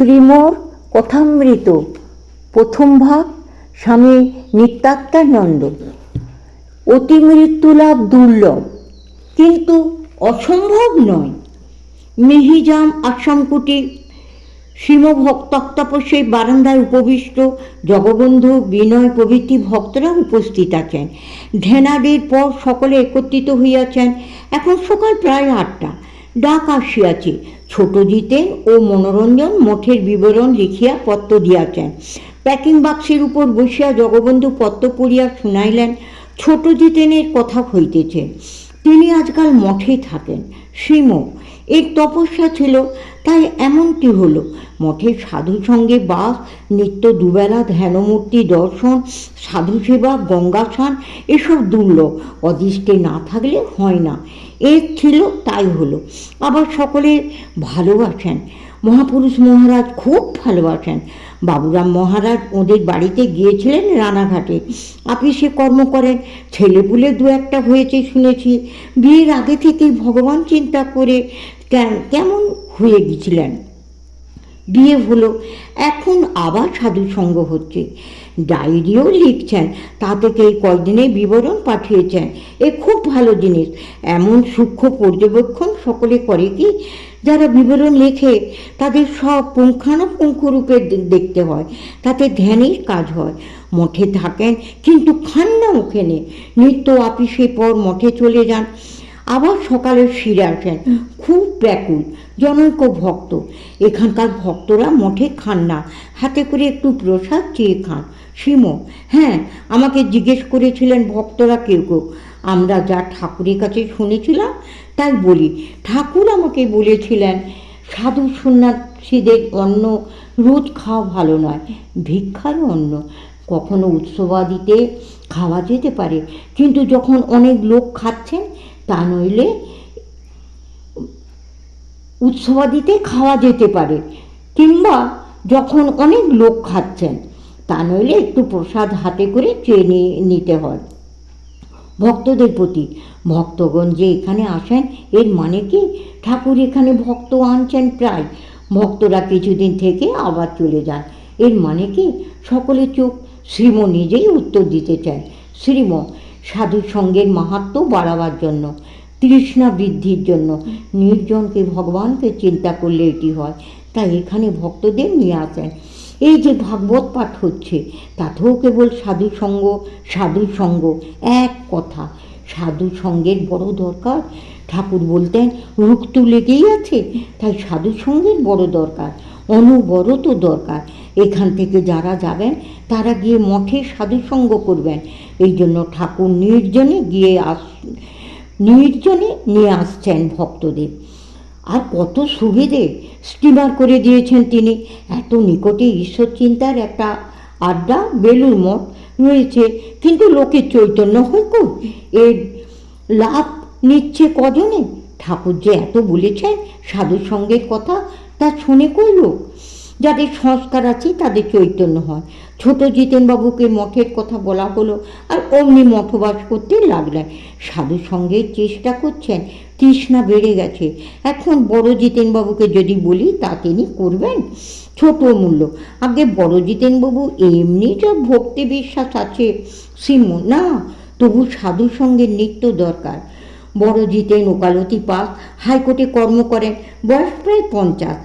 শ্রীমোর কথামৃত, প্রথম ভাগ, স্বামী নিত্যাত্মানন্দ। অতি মৃত্যুলাভ দুর্লভ, কিন্তু অসম্ভব নয়। মিহিজাম আসামকুটি শ্রীমভক্তপ্তপস্যের বারান্দায় উপবিষ্ট জগবন্ধু বিনয় প্রভৃতি ভক্তরা উপস্থিত আছেন। ধ্যানাদির পর সকলে একত্রিত হইয়াছেন। এখন সকাল প্রায় আটটা। ডাক আসিয়াছে। ছোট জিতেন ও মনোরঞ্জন মঠের বিবরণ লিখিয়া পত্র দিয়াছেন। প্যাকিং বাক্সের উপর বসিয়া জগবন্ধু পত্র পড়িয়া শুনাইলেন, ছোট জিতেনের কথা হইতেছে। তিনি আজকাল মঠে থাকেন। শ্রীম এর তপস্যা ছিল, তাই এমনটি হলো, মঠের সাধু সঙ্গে বাস, নিত্য দুবেলা ধ্যানমূর্তি দর্শন সাধু সেবা গঙ্গা স্নান এসব দুর্লভ। অদৃষ্টে না থাকলে হয় না। এর ছিল, তাই হলো। আবার সকলে ভালোবাসেন। মহাপুরুষ মহারাজ খুব ভালোবাসেন। বাবুরাম মহারাজ ওদের বাড়িতে গিয়েছিলেন রানাঘাটে। আপনি সে কর্ম করেন। ছেলেপুলে দু একটা হয়েছে শুনেছি। বিয়ের আগে থেকেই ভগবান চিন্তা করে কেমন হয়ে গেছিলেন? বিয়ে হলো। এখন আবার সাধু সঙ্গ হচ্ছে। ডায়েরিও লিখছেন, তা থেকে এই কয়দিনে বিবরণ পাঠিয়েছেন। এ খুব ভালো জিনিস। এমন সূক্ষ্ম পর্যবেক্ষণ সকলে করে কি? যারা বিবরণ লেখে, তাদের সব পুঙ্খানুপুঙ্খ রূপে দেখতে হয়। তাতে ধ্যানের কাজ হয়। মঠে থাকেন, কিন্তু খান না ওখানে নিত্য অফিসে পর মঠে চলে যান। আবার সকালে ফিরে আসেন। খুব ব্যাকুল জনৈক ভক্ত। এখানকার ভক্তরা মঠে খান না। হাতে করে একটু প্রসাদ চেয়ে খান। সীম হ্যাঁ আমাকে জিজ্ঞেস করেছিলেন ভক্তরা কেউ কেউ। আমরা যা ঠাকুরের কাছে শুনেছিলাম তাই বলি। ঠাকুর আমাকে বলেছিলেন সাধু সন্ন্যাসীদের অন্ন রোজ খাওয়া ভালো নয় ভিক্ষার অন্ন। কখনো উৎসবাদিতে খাওয়া যেতে পারে কিন্তু যখন অনেক লোক খাচ্ছেন তা নইলে উৎসবাদিতে খাওয়া যেতে পারে কিংবা যখন অনেক লোক খাচ্ছেন, তা নইলে একটু প্রসাদ হাতে করে চেয়ে নিতে হয়। ভক্তদের প্রতি, ভক্তগণ যে এখানে আসেন, এর মানে কি? ঠাকুর এখানে ভক্ত আনছেন প্রায়। ভক্তরা কিছুদিন থেকে আবার চলে যান। এর মানে কি? সকলে চোখ শ্রীম নিজেই উত্তর দিতে চায় শ্রীম সাধু সঙ্গের মাহাত্ম বাড়াবার জন্য, তৃষ্ণা বৃদ্ধির জন্য। নির্জনকে ভগবানকে চিন্তা করলে এটি হয়। তাই এখানে ভক্তদের নিয়ে আসেন। এই যে ভাগবত পাঠ হচ্ছে, তাতেও কেবল সাধু সঙ্গ সাধু সঙ্গ, এক কথা। সাধু সঙ্গের বড় দরকার। ঠাকুর বলতেন, রুখ তো লেগেই আছে, তাই সাধু সঙ্গের বড় দরকার, অনবরত দরকার। এখান থেকে যারা যাবেন, তারা গিয়ে মঠে সাধু সঙ্গ করবেন। এই জন্য ঠাকুর নির্জনে গিয়ে আস, নির্জনে নিয়ে আসছেন ভক্তদের। আর কত সুবিধে স্টিমার করে দিয়েছেন তিনি। এত নিকটে ঈশ্বর চিন্তার একটা আড্ডা বেলুর মঠ রয়েছে। কিন্তু লোকের চৈতন্য হয় কো এর লাভ নিচ্ছে কজনে? ঠাকুর যে এত বলেছেন সাধু সঙ্গের কথা, তা শুনে কই লোক? যাদের সংস্কার আছে তাদের চৈতন্য হয়। ছোট জিতেনবাবুকে মঠের কথা বলা হলো আর অমনি মঠবাস করতে লাগলেন। সাধু সঙ্গে চেষ্টা করছেন, তৃষ্ণা বেড়ে গেছে। এখন বড় জিতেনবাবুকে যদি বলি তা তিনি করবেন? ছোট মূল্য। আগে বড় জিতেনবাবু এমনি যা ভক্তি বিশ্বাস আছে সিম না, তবু সাধু সঙ্গে নিত্য দরকার। বড় জিতেন ওকালতি পাস হাইকোর্টে কর্ম করেন, বয়স প্রায় পঞ্চাশ।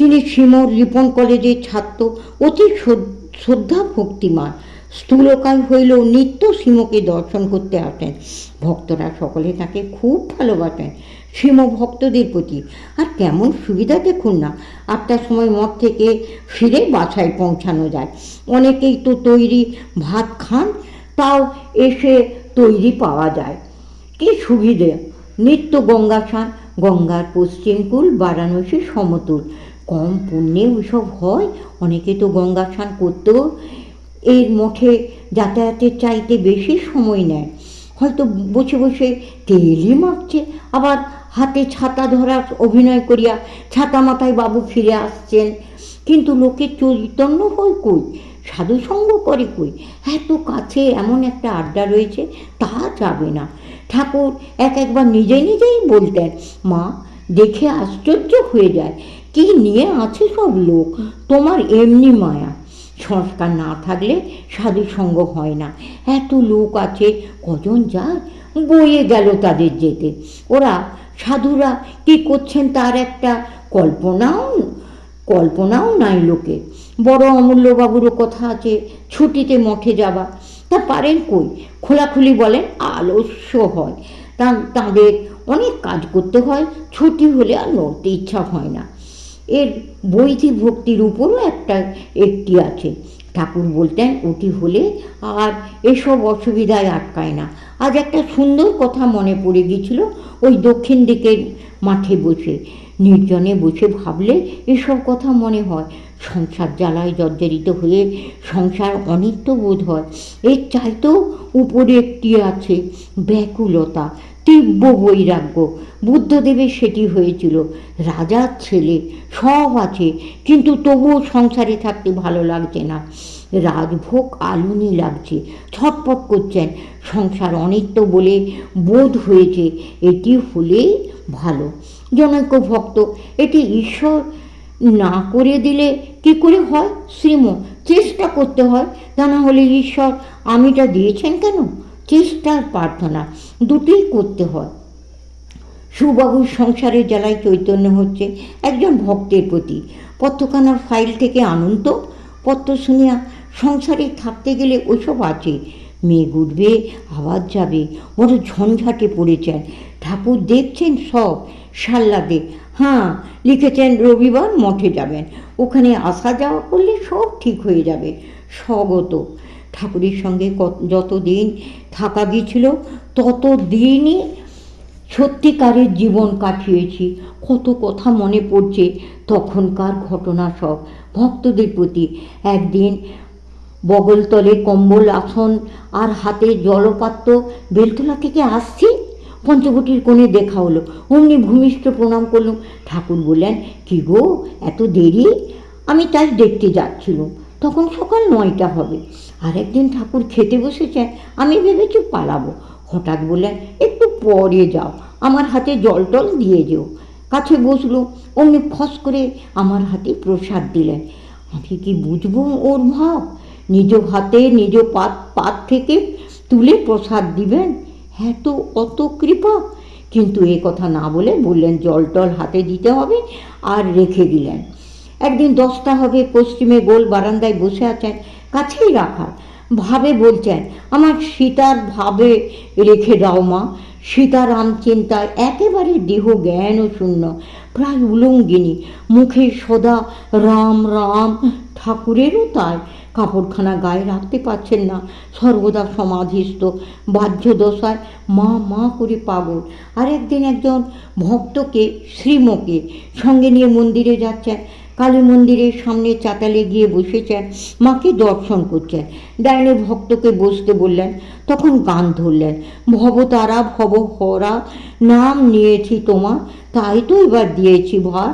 তিনি সিমর রিপন কলেজের ছাত্র, অতি শ্রদ্ধ- ভক্তিমান স্থূলকায় হইলেও নিত্য সিমকে দর্শন করতে আসেন। ভক্তরা সকলে তাকে খুব ভালোবাসেন সিম ভক্তদের প্রতি। আর কেমন সুবিধা দেখুন না, আটটার সময় মঠ থেকে ফিরে বাসায় পৌঁছানো যায়। অনেকেই তো তৈরি ভাত খান, তাও এসে তৈরি পাওয়া যায়। কি সুবিধে! নিত্য গঙ্গা স্নান গঙ্গার পশ্চিমকুল বারাণসী সমতুল। কম পুণ্যে ওইসব হয়, অনেকে তো গঙ্গা স্নান করতেও এর মঠে যাতায়াতের চাইতে বেশি সময় নেয়। হয়তো বসে বসে তেলই মাখছে, আবার হাতে ছাতা ধরার অভিনয় করিয়া ছাতা মাথায় বাবু ফিরে আসছেন। কিন্তু লোকের চৈতন্য হয় কই? সাধু সঙ্গ করে কই? এত কাছে এমন একটা আড্ডা রয়েছে, তা যাবে না। ঠাকুর এক একবার নিজে নিজেই বলতেন, মা, দেখে আশ্চর্য হয়ে যায়। কি নিয়ে আছে সব লোক? তোমার এমনি মায়া। সংস্কার না থাকলে সাধু সঙ্গ হয় না। এত লোক আছে, কজন যায়? বয়ে গেল তাদের যেতে। ওরা, সাধুরা, কি করছেন তার একটা কল্পনাও কল্পনাও নাই লোকে। বড় অমূল্যবাবুরও কথা আছে, ছুটিতে মঠে যাবা। তা পারেন কই? খোলাখুলি বলেন, আলস্য হয়। তা, তাদের অনেক কাজ করতে হয়, ছুটি হলে আর নড়তে ইচ্ছা হয় না। এর বৈধি ভক্তির উপরও একটা একটি আছে। ঠাকুর বলতেন ওটি হলে আর এসব অসুবিধায় আটকায় না। আজ একটা সুন্দর কথা মনে পড়ে গিয়েছিল, ওই দক্ষিণ দিকের মাঠে বসে। নির্জনে বসে ভাবলে এসব কথা মনে হয়, সংসার জ্বালায় জর্জরিত হয়ে সংসার অনিত্য বোধ হয়। এর চাইতেও উপরে একটি আছে, ব্যাকুলতা। তীব্র বৈরাগ্য। বুদ্ধদেবের সেটি হয়েছিল। রাজার ছেলে সব আছে, কিন্তু তবুও সংসারে থাকতে ভালো লাগছে না। রাজভোগ আলুনি লাগছে, ছটপট করছেন। সংসার অনিত্য বলে বোধ হয়েছে, এটি হলেই ভালো। জনৈক ভক্ত, এটি ঈশ্বর না করে দিলে কি করে হয়? শ্রীম, চেষ্টা করতে হয়। তা না হলে ঈশ্বর আমিটা দিয়েছেন কেন? চেষ্টার প্রার্থনা দুটোই করতে হয়। সুবাবুর সংসারের জ্বালায় চৈতন্য হচ্ছে একজন ভক্তের প্রতি। পত্রখানার ফাইল থেকে আনন্দ পত্র শুনিয়া সংসারে থাকতে গেলে ওইসব আছে। মেয়ে উঠবে, আওয়াজ যাবে, বড় ঝঞ্ঝাটে পড়েছেন। ঠাকুর দেখছেন সব, সাল্লাদে। হ্যাঁ লিখেছেন রবিবার মঠে যাবেন। ওখানে আসা যাওয়া করলে সব ঠিক হয়ে যাবে। স্বগত। ঠাকুরের সঙ্গে কত- যতদিন থাকা গিয়েছিল তত দিনই সত্যিকারের জীবন কাটিয়েছি। কত কথা মনে পড়ছে তখনকার ঘটনা সব। ভক্তদের প্রতি একদিন বগলতলে কম্বল আসন আর হাতে জলপাত্র বেলতলা থেকে আসছি, পঞ্চবটির কোণে দেখা হলো। অমনি ভূমিষ্ঠ প্রণাম করলুম। ঠাকুর বললেন, কি গো, এত দেরি? আমি তাই দেখতে যাচ্ছিলুম। তখন সকাল নয়টা হবে। আর একদিন ঠাকুর খেতে বসেছেন আমি ভেবেছি পালাবো। হঠাৎ বললেন, একটু পরে যাও, আমার হাতে জল টল দিয়ে যেও। কাছে বসল, অমনি ফস করে আমার হাতে প্রসাদ দিলেন। আমি কি বুঝব ওর ভাব? নিজ হাতে, নিজ পাত পাত থেকে তুলে প্রসাদ দিবেন? হ্যাঁ তো, অত কৃপা। কিন্তু এ কথা না বলে বললেন, জল টল হাতে দিতে হবে আর রেখে দিলেন। একদিন দশটা হবে, পশ্চিমে গোল বারান্দায় বসে আছেন, কাছেই রাখা ভাবে বলছেন, আমার সীতার ভাবে রেখে দাও মা। সীতারাম চিন্তায় একেবারে দেহ জ্ঞান ও শূন্য, প্রায় উলঙ্গিনী। মুখে সদা রাম রাম। ঠাকুরেরও তাই। কাপড়খানা গায়ে রাখতে পারছেন না। সর্বদা সমাধিস্থ। বাহ্য দশায় মা মা করে পাগল। আর একদিন একজন ভক্তকে শ্রীমকে সঙ্গে নিয়ে মন্দিরে যাচ্ছেন। কালী মন্দিরের সামনে চাতালে গিয়ে বসেছেন। মাকে দর্শন করছেন। ডাইনে ভক্তকে বসতে বললেন, তখন গান ধরলেন। ভবতারা ভব হরা নাম নিয়েছি তোমার, তাই তো এবার দিয়েছি ভার।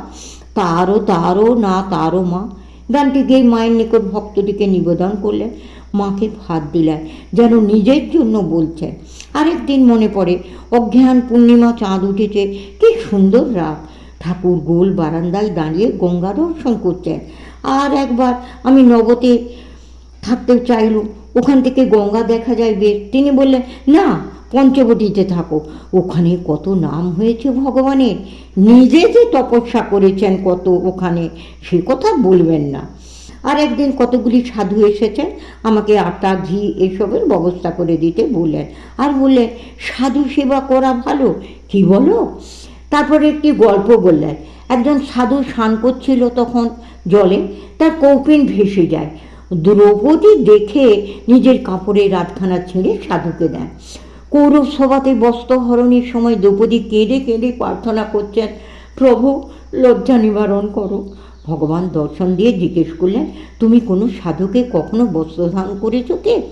তারও তারও না তারও মা। গানটি গিয়ে মায়ের নিকট ভক্তটিকে নিবেদন করলেন। মাকে ভাত দিলেন, যেন নিজের জন্য বলছেন। আরেকদিন মনে পড়ে, অজ্ঞান পূর্ণিমা চাঁদ উঠেছে, কি সুন্দর রাত। ঠাকুর গোল বারান্দায় দাঁড়িয়ে গঙ্গা দর্শন করছেন। আর একবার আমি নবতে থাকতে চাইলুম। ওখান থেকে গঙ্গা দেখা যায় বেশ। তিনি বললেন, না, পঞ্চবটিতে থাকো। ওখানে কত নাম হয়েছে ভগবানের। নিজে যে তপস্যা করেছেন কত ওখানে, সে কথা বলবেন না। আর একদিন কতগুলি সাধু এসেছেন, আমাকে আটা, ঘি এসবের ব্যবস্থা করে দিতে বললেন। আর বললেন, সাধু সেবা করা ভালো? কি বলো? তারপরে একটি গল্প বললেন। একজন সাধু স্নান করছিল তখন জলে, তার কৌপিন ভেসে যায়। দ্রৌপদী দেখে নিজের কাপড়ের রাতখানা ছেড়ে সাধুকে দেন। কৌরব সভাতে বস্ত্রহরণের সময় দ্রৌপদী কেঁদে কেঁদে প্রার্থনা করছেন, প্রভু, লজ্জা নিবারণ করো। ভগবান দর্শন দিয়ে জিজ্ঞেস করলেন, তুমি কোনো সাধুকে কখনো বস্ত্রধান করেছ কে?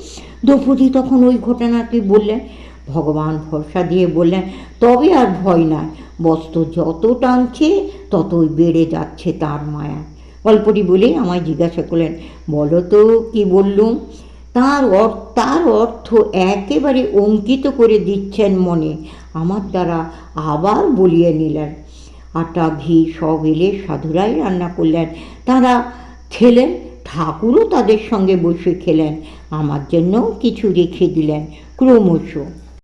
দ্রৌপদী তখন ওই ঘটনাটি বললেন। ভগবান ভরসা দিয়ে বললেন, তবে আর ভয় নাই। বস্ত্র যত টানছে, ততই বেড়ে যাচ্ছে তার মায়া। গল্পটি বলেই আমায় জিজ্ঞাসা করলেন, বলো তো কি বললুম? তার অর্থ তার অর্থ একেবারে অঙ্কিত করে দিচ্ছেন মনে, আমার দ্বারা আবার বলিয়ে নিলেন। আটা ঘি সব এলে সাধুরাই রান্না করলেন। তারা খেলেন, ঠাকুরও তাদের সঙ্গে বসে খেলেন, আমার জন্যও কিছু রেখে দিলেন, ক্রমশ।